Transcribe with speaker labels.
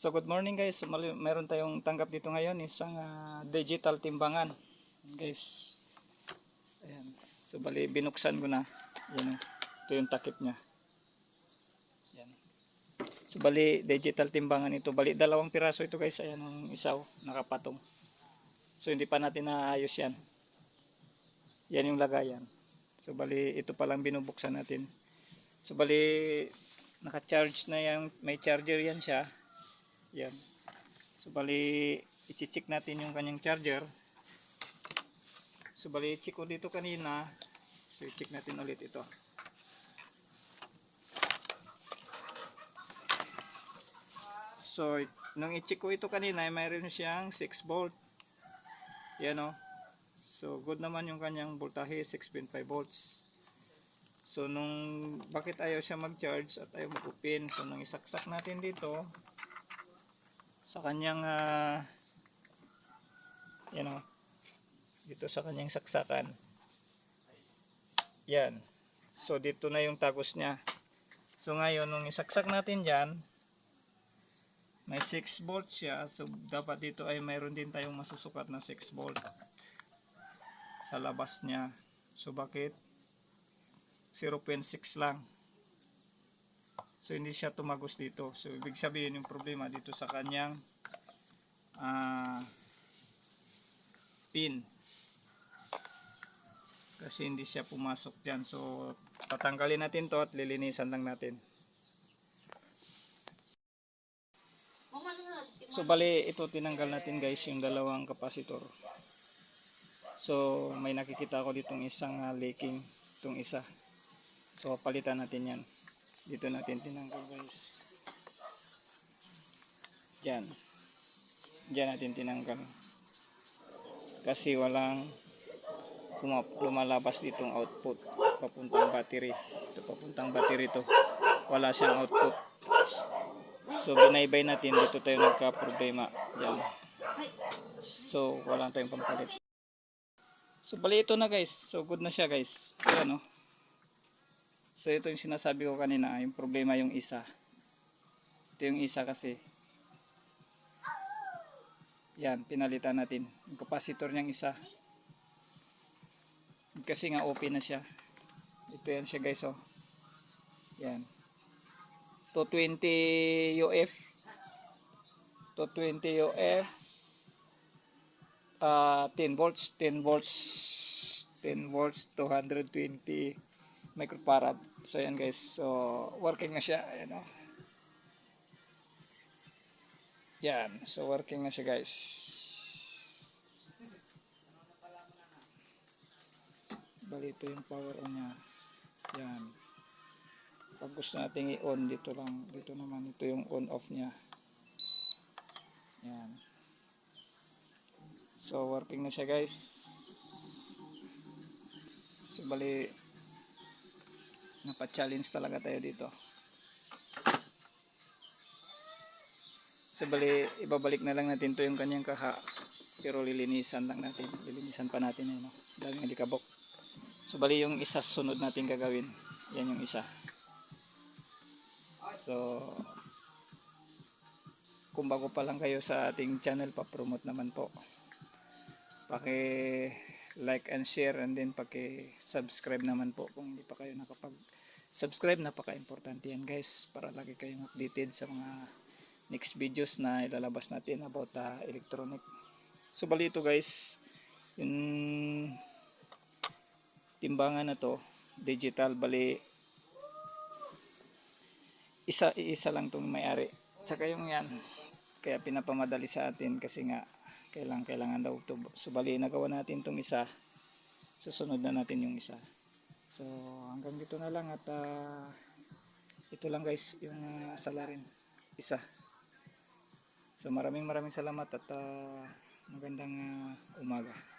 Speaker 1: So good morning guys. So, meron tayong tanggap dito ngayon isang ah, digital timbangan. Guys. Ayan. So bali binuksan ko na. Yan oh. Ito yung takip niya. Yan. So bali digital timbangan ito. Bali dalawang piraso ito guys. Ayan ang isaw nakapatong. So hindi pa natin naayos yan. Yan yung lagayan. So bali ito pa lang binubuksan natin. So bali naka-charge na yan. May charger yan siya. Yan. So bali i-check natin yung kanyang charger. So bali check ko dito kanina. So i-check natin ulit ito. So nung i-check ko ito kanina, ay mayroon siyang 6 volt. Yan o. So good naman yung kanyang voltahe 6.5 volts. So nung bakit ayaw siya mag-charge at ayaw mag-open. So nung isaksak natin dito sa kanyang ah, yan o dito sa kanyang saksakan. Yan. So dito na yung tagos niya. So ngayon nung isaksak natin dyan may 6 volts siya. So dapat dito ay mayroon din tayong masusukat na 6 volt sa labas niya. So bakit? 0.6 lang So hindi siya tumagos dito. So ibig sabihin yung problema dito sa kanyang ah, pin. Kasi hindi siya pumasok diyan. So tatanggalin natin to at lilinisan lang natin. So bali ito tinanggal natin guys yung dalawang kapasitor. So may nakikita ako ditong isang ah, leaking itong isa. So palitan natin yan dito natin tinanggal guys. Dyan dyan natin tinanggal. Kasi walang luma- lumalabas ditong output papuntang battery. Ito papuntang battery to. Wala siyang output. So binaybay natin. Dito tayo nagka problema dyan so wala tayong pampalit. So bali ito na guys. So good na siya guys. Ayan oh So ito yung sinasabi ko kanina, yung problema yung isa. Ito yung isa kasi. Yan, pinalitan natin. Yung capacitor niyang isa. Kasi nga open na siya. Ito yan siya guys oh. Yan. 220 UF. 220 UF. Ah, 10 volts, 10 volts, 10 volts, 220 microfarad. So yan guys. So working na siya. Ayan o. Yan. So working na siya guys. Bali ito yung power on niya. Yan. Pag gusto natin i-on dito lang. Dito naman ito yung on off niya. Yan. So working na siya guys. So bali napa-challenge talaga tayo dito. So bali, ibabalik na lang natin to yung kanyang kaha. Pero lilinisan lang natin. Lilinisan pa natin yun. No? Daming alikabok. So bali yung isa sunod natin gagawin. Yan yung isa. So, kung bago pa lang kayo sa ating channel, pa-promote naman po. Paki like and share and then paki-subscribe naman po kung hindi pa kayo nakapag-subscribe. Napaka-importante yan guys para lagi kayong updated sa mga next videos na ilalabas natin about uh, electronic. So bali ito guys, yung timbangan na to, digital bali isa isa lang tong may-ari. Tsaka yung yan, kaya pinapamadali sa atin kasi nga kailangan kailangan daw to so nagawa natin tong isa. Susunod na natin yung isa. So hanggang dito na lang at ah, ito lang guys yung uh, salarin. Isa. So maraming maraming salamat at ah, magandang ah, umaga